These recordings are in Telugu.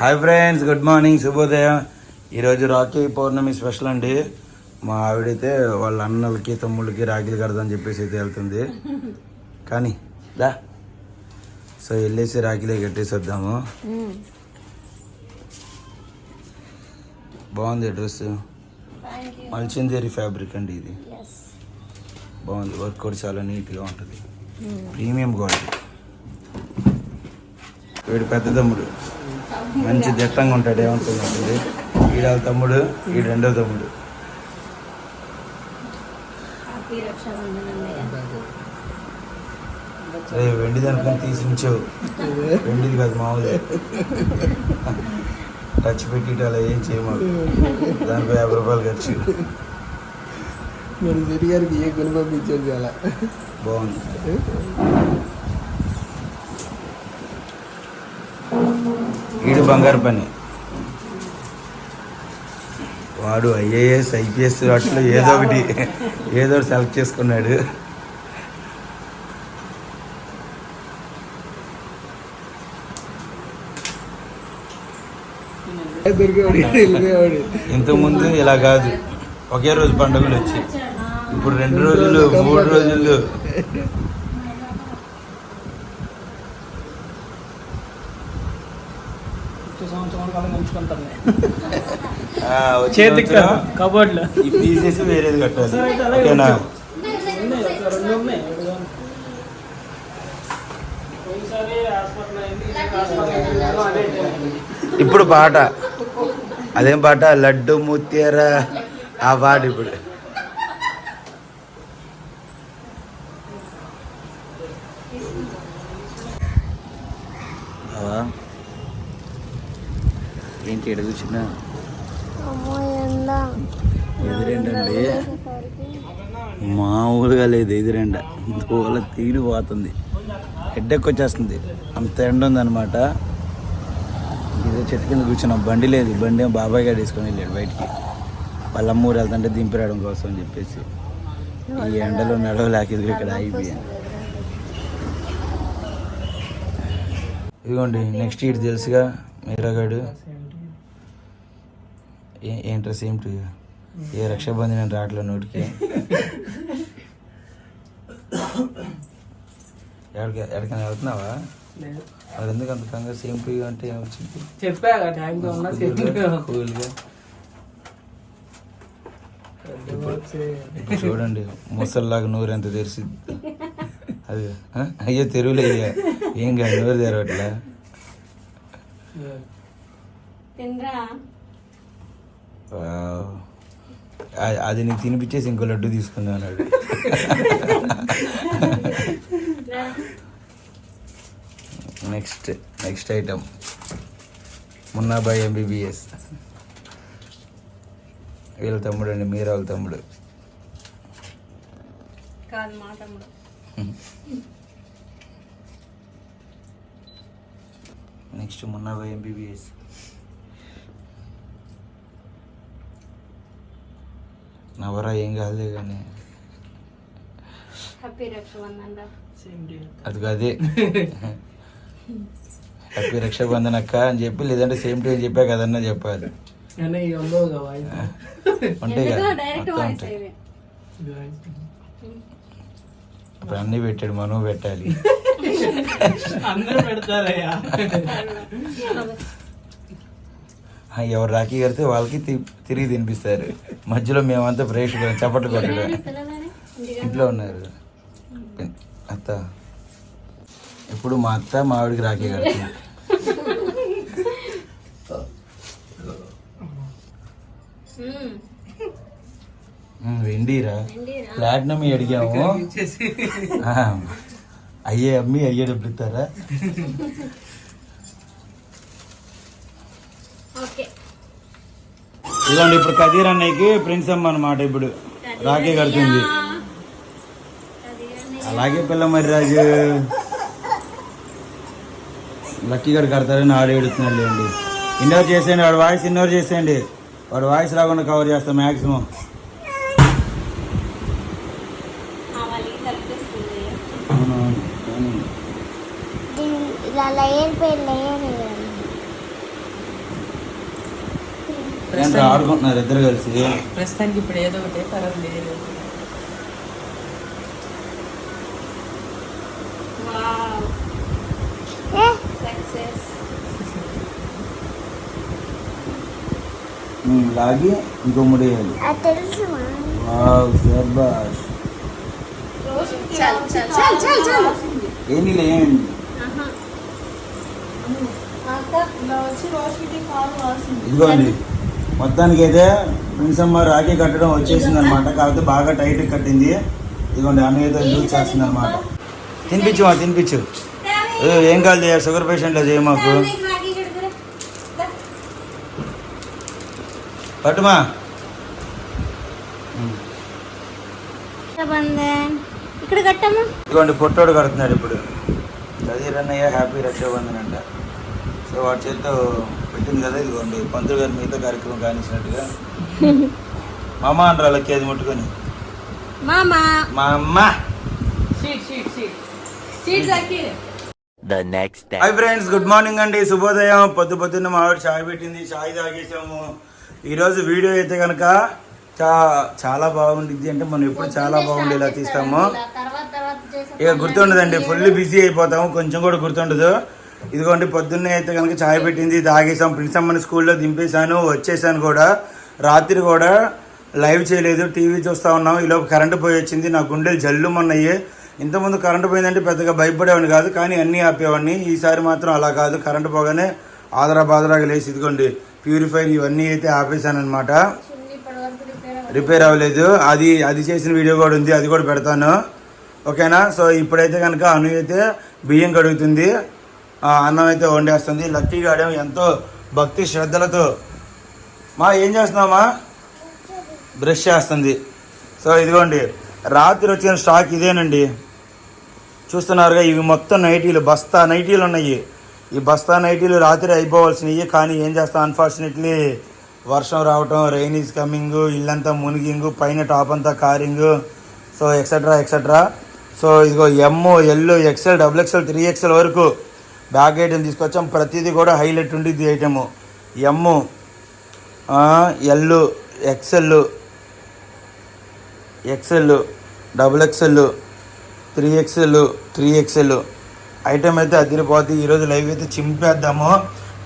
హాయ్ ఫ్రెండ్స్ గుడ్ మార్నింగ్ శుభోదయం ఈరోజు రాఖీ పౌర్ణమి స్పెషల్ అండి. మా ఆవిడైతే వాళ్ళ అన్నలకి తమ్ముళ్ళకి రాఖీలు కడదని చెప్పేసి అయితే వెళ్తుంది. కానీ దా. సో వెళ్ళేసి రాఖీలే కట్టేసి వద్దాము. బాగుంది డ్రెస్. మల్చిందేరి ఫ్యాబ్రిక్ అండి ఇది. బాగుంది. వర్క్ కూడా చాలా నీట్గా ఉంటుంది. Premium quality. వీడు పెద్ద తమ్ముడు. మంచి దిట్టంగా ఉంటాడు ఏమనుకున్నట్టుంది ఈడ తమ్ముడు ఈడు రెండో తమ్ముడు. అరే వెండిది అనుకుని తీసి ఉంచావు. వెండిది కాదు మామూలు. టచ్ పెట్టి అలా ఏం చేయమాకు దానిపై యాభై రూపాయలు ఖర్చు. మరి శెట్టి గారికి ఏ కొని పంపించారు చాలా బాగుంది. ఈడు బంగారు పని. వాడు ఐఏఎస్ ఐపీఎస్ వాటిలో ఏదో ఒకటి ఏదో ఒకటి సెలెక్ట్ చేసుకున్నాడు. ఇంతకుముందు ఇలా కాదు. ఒకే రోజు పండుగలు వచ్చి ఇప్పుడు రెండు రోజులు మూడు రోజులు. ఆ, వచ్చే చేతికి కబోర్డ్లో. ఇది తీసేసి వేరేది కట్టాలి. ఓకేనా? ఇప్పుడు పాట. అదేం పాట? లడ్డు ముత్యారా ఆ పాట ఇప్పుడు ఏంటి ఎడ ఎండ ఎదురేంటండి మామూలుగా లేదు ఎదురెండ. దూల తీడిపోతుంది హెడ్డెక్ వచ్చేస్తుంది. అంత ఎండ ఉందన్నమాట. ఇదే చెట్టు కింద కూర్చున్నాం. బండి లేదు. బండి బాబాయ్ గారు తీసుకొని వెళ్ళాడు బయటికి. వాళ్ళ అమ్మూరు వెళ్తుంటే దింపిరావడం కోసం అని చెప్పేసి. ఈ ఎండలో నడవలేక ఇక్కడ ఆగిపోయాను. ఇదిగోండి నెక్స్ట్ ఇటు తెలుసుగా మీరాగాడు. ఏంట్రా సేమ్ టు ఏ రక్షాబంధన్ రావట్లే నోటికి. ఎక్కడికి ఎక్కడికైనా వెళ్తున్నావా? మరి ఎందుకు అంత కంగా సేమ్ టు అంటే ఏమొచ్చింది చెప్పా టైంగా ఉన్నా కూల్గా ఇప్పుడు చూడండి ముసల్లాగా నోరు ఎంత తెరిసి అది? అయ్యో తెరువులే అయ్యా ఏం కాదు నోరు తెరవట్లా? అది నీకు తినిపించేసి ఇంకో లడ్డు తీసుకుందా అన్నాడు next next item Munnabhai MBBS వీళ్ళ తమ్ముడు అండి మీరా వాళ్ళ తమ్ముడు. కాదు మా తమ్ముడు. నెక్స్ట్ మున్నాబాయ్ ఎంబీబీఎస్ నవరా ఏం కాదులే కానీ. అది అదే హ్యాపీ రక్షాబంధన్ అక్క అని చెప్పి లేదంటే సేమ్ టు అని చెప్పా కదన్నా చెప్పాలి. కదా. ఉంటాయి. కదా ఇప్పుడు అన్నీ పెట్టాడు మనం పెట్టాలి. అందరూ పెడతారయ్యా. ఎవరు రాఖీ కడితే వాళ్ళకి తి- తిరిగి తినిపిస్తారు. మధ్యలో మేమంతా ప్రేక్షకులు చప్పట్లు కొట్టడం. ఇంట్లో ఉన్నారు. అత్త ఇప్పుడు మా అత్త మా ఆవిడకి రాఖీ కడుతుంది. వెండిరా. వెండిరా? ప్లాటినం అడిగాము. అయ్యే అమ్మి అయ్యే డబ్బులు ఇస్తారా? ఇదిగోండి ఇప్పుడు కదీర్ అన్నయ్యకి ప్రిన్స్ అమ్మ అనమాట ఇప్పుడు. రాఖీ కడుతుంది. అలాగే పిల్ల మరి రాజు. లక్కీ గడు కడతారని ఆడు ఏడుతున్నాడు లేండి. ఇన్నోర్ చేసేయండి వాడు వాయిస్ ఇన్నోర్ చేసేయండి. వాడు వాయిస్ రాకుండా కవర్ చేస్తాం మ్యాక్సిమం అవునవును కానీ ఇలా లేయర్ పై లేయర్ ఏంటి ఆడుకుంటున్నారు ఇద్దరు కలిసి? ప్రస్తుతానికి ఇప్పుడు ఏదో ఒకటి తర్వాత లేదు లాగి ఇంకో చల్ చల్ చల్ ఏంటి లేండి ఇదిగోండి. మొత్తానికి అయితే ప్రిన్స్ అమ్మ రాఖీ కట్టడం వచ్చేసింది అనమాట కాకపోతే బాగా టైట్ కట్టింది. ఇదిగోండి అన్నయ్యతో యూజ్ చేస్తుంది అనమాట తినిపించు మా తినిపించు. ఏ, కాదు చేయ షుగర్ పేషెంట్లో చేయ మాకు? పట్టుమా బంధన్ ఇక్కడ కట్టమ్మా. ఇదిగోండి పొట్టోడు కడుతున్నాడు ఇప్పుడు. అది రన్నయ్య హ్యాపీ రక్షాబంధన్ అంట. సో వాడి చేతితో పెట్టింది కదా ఇదిగోండి పంతులు గారి మిగతా కార్యక్రమం కానిచ్చినట్టుగా. మా అమ్మ అంటారు వాళ్ళకి అది ముట్టుకొని. మామా. మా అమ్మ. హాయ్ ఫ్రెండ్స్ గుడ్ మార్నింగ్ అండి. శుభోదయం. పొద్దు పొద్దున్న మా ఆవిడ చాయ్ పెట్టింది చాయ్ తాగేసాము. ఈరోజు వీడియో అయితే కనుక చా చాలా బాగుండిద్ది అంటే మనం ఎప్పుడు చాలా బాగుండేలా తీస్తాము. తర్వాత తర్వాత చేసే ఇక గుర్తుండదండి ఫుల్ బిజీ అయిపోతాము. కొంచెం కూడా గుర్తుండదు. ఇదిగోండి పొద్దున్నే అయితే కనుక చాయ్ పెట్టింది తాగేసాం ప్రిన్సమ్మని స్కూల్లో దింపేశాను వచ్చేసాను కూడా. రాత్రి కూడా లైవ్ చేయలేదు టీవీ చూస్తూ ఉన్నాం. ఈలోపు కరెంటు పోయి వచ్చింది నా గుండెలు జల్లుమన్నాయి. ఇంతకుముందు కరెంటు పోయిందంటే పెద్దగా భయపడేవాడిని కాదు కానీ అన్నీ ఆపేవాడిని. ఈసారి మాత్రం అలా కాదు కరెంటు పోగానే ఆదరా బాదరాగా లేచి ఇదిగోండి ప్యూరిఫైర్ ఇవన్నీ అయితే ఆపేశానమాట అనమాట రిపేర్ అవ్వలేదు అది అది చేసిన వీడియో కూడా ఉంది అది కూడా పెడతాను. ఓకేనా? సో ఇప్పుడైతే కనుక అను అయితే బియ్యం కడుగుతుంది. అన్నం అయితే వండేస్తుంది. లక్కీ గాడేమో ఎంతో భక్తి శ్రద్ధలతో మా ఏం చేస్తున్నామా? బ్రష్ చేస్తుంది. సో ఇదిగోండి రాత్రి వచ్చిన స్టాక్ ఇదేనండి. చూస్తున్నారుగా ఇవి మొత్తం నైటీలు బస్తా నైటీలు ఉన్నాయి. ఈ బస్తా నైటీలు రాత్రి అయిపోవాల్సినవి కానీ ఏం చేస్తాం? అన్ఫార్చునేట్లీ వర్షం రావటం రెయిన్ ఈజ్ కమింగ్ ఇల్లంతా మునిగింగు పైన టాప్ అంతా caring so etcetera etcetera so ఇదిగో M L XL double XL three XL వరకు బ్యాగ్ ఐటెం తీసుకొచ్చాం. ప్రతిదీ కూడా హైలైట్ ఉండిద్ది item. M L XL XL double XL three XL three XL item అయితే అదిరిపోతుంది ఈరోజు లైవ్ అయితే చింపేద్దాము.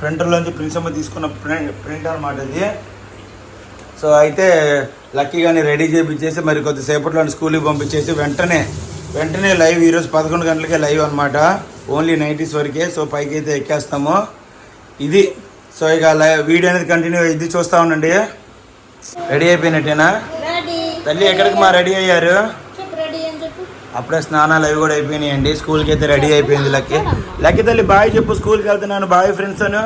ప్రింటర్లోంచి ప్రిన్సమ్మ తీసుకున్న ప్రింట్ ప్రింట్ అనమాట ఇది. సో అయితే లక్కీగాని రెడీ చేయించేసి మరి కొద్దిసేపట్లో స్కూల్కి పంపించేసి వెంటనే వెంటనే లైవ్ ఈరోజు పదకొండు గంటలకే లైవ్ అనమాట ఓన్లీ నైంటీస్ వరకే సో పైకి అయితే ఎక్కేస్తాము. ఇది సో ఇక లైవ్ వీడియో అనేది కంటిన్యూ ఇది చూస్తూ ఉండండి. రెడీ అయిపోయినట్టేనా తల్లి ఎక్కడికి మా రెడీ అయ్యారు? అప్పుడే స్నానాలు అవి కూడా అయిపోయినాయండి. స్కూల్కి అయితే రెడీ అయిపోయింది లక్కీ. లక్కీ తల్లి బాయ్ చెప్పు స్కూల్కి వెళ్తున్నాను. Bye friends Anu.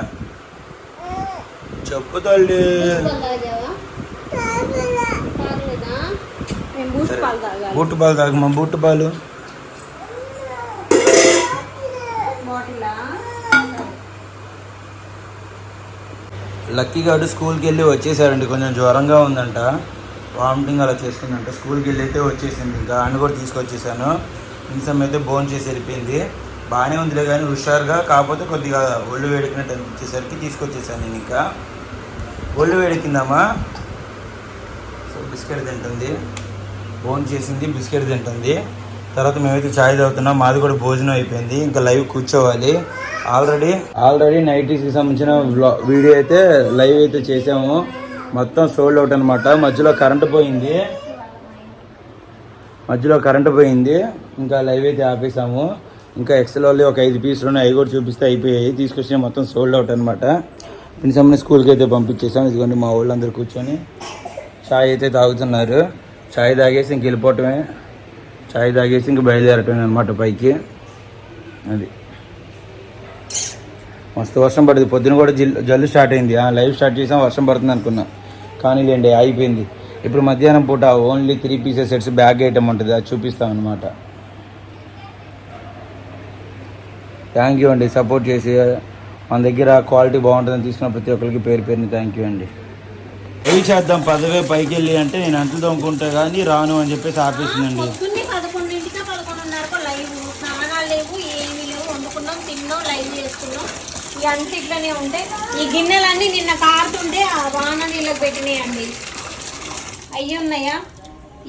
చెప్పు తల్లి. బూట్ బాల్ తాగమ్మా బూట్ బాలు లక్కీ గారు స్కూల్కి వెళ్ళి వచ్చేసారండి కొంచెం జ్వరంగా ఉందంట. వామిటింగ్ అలా చేస్తుందంట. స్కూల్కి వెళ్ళి అయితే వచ్చేసింది ఇంకా. అన్ని కూడా తీసుకొచ్చేసాను. ఇంసం అయితే బోన్ చేసి వెళ్ళిపోయింది. బాగానే ఉందిలే కానీ హుషారుగా కాకపోతే కొద్దిగా ఒళ్ళు వేడికినట్టు అనిపించేసరికి తీసుకొచ్చేసాను నేను ఇంకా. ఒళ్ళు వేడికిందమ్మా సో బిస్కెట్ తింటుంది. బోన్ చేసింది బిస్కెట్ తింటుంది. తర్వాత మేమైతే చాయ్ తాగుతున్నాం. మాది కూడా భోజనం అయిపోయింది. ఇంకా లైవ్ కూర్చోవాలి. ఆల్రెడీ. ఆల్రెడీ నైటీస్కి సంబంధించిన వీడియో అయితే లైవ్ అయితే చేసాము. మొత్తం సోల్డ్ అవుట్ అనమాట మధ్యలో కరెంట్ పోయింది. మధ్యలో కరెంట్ పోయింది. ఇంకా లైవ్ అయితే ఆపేసాము. ఇంకా ఎక్సెల్ వాళ్ళు ఒక ఐదు పీసులు ఉన్నాయి అవి కూడా చూపిస్తే అయిపోయాయి. తీసుకొచ్చిన మొత్తం సోల్డ్ అవుట్ అనమాట ప్రిన్సమ్ని స్కూల్కి అయితే పంపించేసాం. ఇదిగోండి మా వాళ్ళందరూ కూర్చొని ఛాయ్ అయితే తాగుతున్నారు. ఛాయ్ తాగేసి ఇంక వెళ్ళిపోవటమే. ఛాయ్ తాగేసి ఇంక బయలుదేరటమే అనమాట పైకి. అది. మస్తు వర్షం పడింది. పొద్దున కూడా జిల్ జల్లు స్టార్ట్ అయింది. ఆ, లైవ్ స్టార్ట్ చేసాం వర్షం పడుతుంది అనుకున్నా. కానీ లేండి అయిపోయింది ఇప్పుడు మధ్యాహ్నం పూట only three pieces sets bag item ఉంటుంది. అది చూపిస్తాం అనమాట థ్యాంక్ యూ అండి. సపోర్ట్ చేసి మన దగ్గర క్వాలిటీ బాగుంటుందని తీసుకున్న ప్రతి ఒక్కరికి పేరు పేరుని థ్యాంక్ యూ అండి. ఏం చేద్దాం? పదవే పైకి వెళ్ళి అంటే నేను అంట్లు తోముకుంటా కానీ రాను అని చెప్పేసి ఆపేసిందండి. పదకొండింటికి పదకొండున్నరకు లైవ్. స్నానాలు లేవు ఏమీ లేవు. వండుకున్నాం తిన్నాం లైవ్ చేసుకున్నాం ఈ అంత ఇట్లనే ఉంటాయి. ఈ గిన్నెలన్నీ నిన్న కారుతుంటే ఆ వాన నీళ్ళకి పెట్టినాయండి. అయ్యి ఉన్నాయా?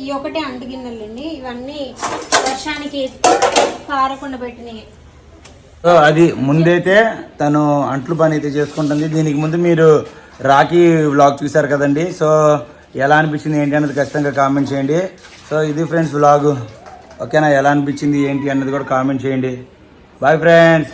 ఈ ఒకటే అంటు గిన్నెలండి. ఇవన్నీ వర్షానికి కారకుండా పెట్టినాయి. సో అది ముందైతే తను అంట్లు పని అయితే చేసుకుంటుంది. దీనికి ముందు మీరు రాఖీ వ్లాగ్ చూశారు కదండి. సో ఎలా అనిపించింది ఏంటి అన్నది ఖచ్చితంగా కామెంట్ చేయండి. సో ఇది ఫ్రెండ్స్ వ్లాగ్. ఓకేనా? ఎలా అనిపించింది ఏంటి అన్నది కూడా కామెంట్ చేయండి. Bye friends.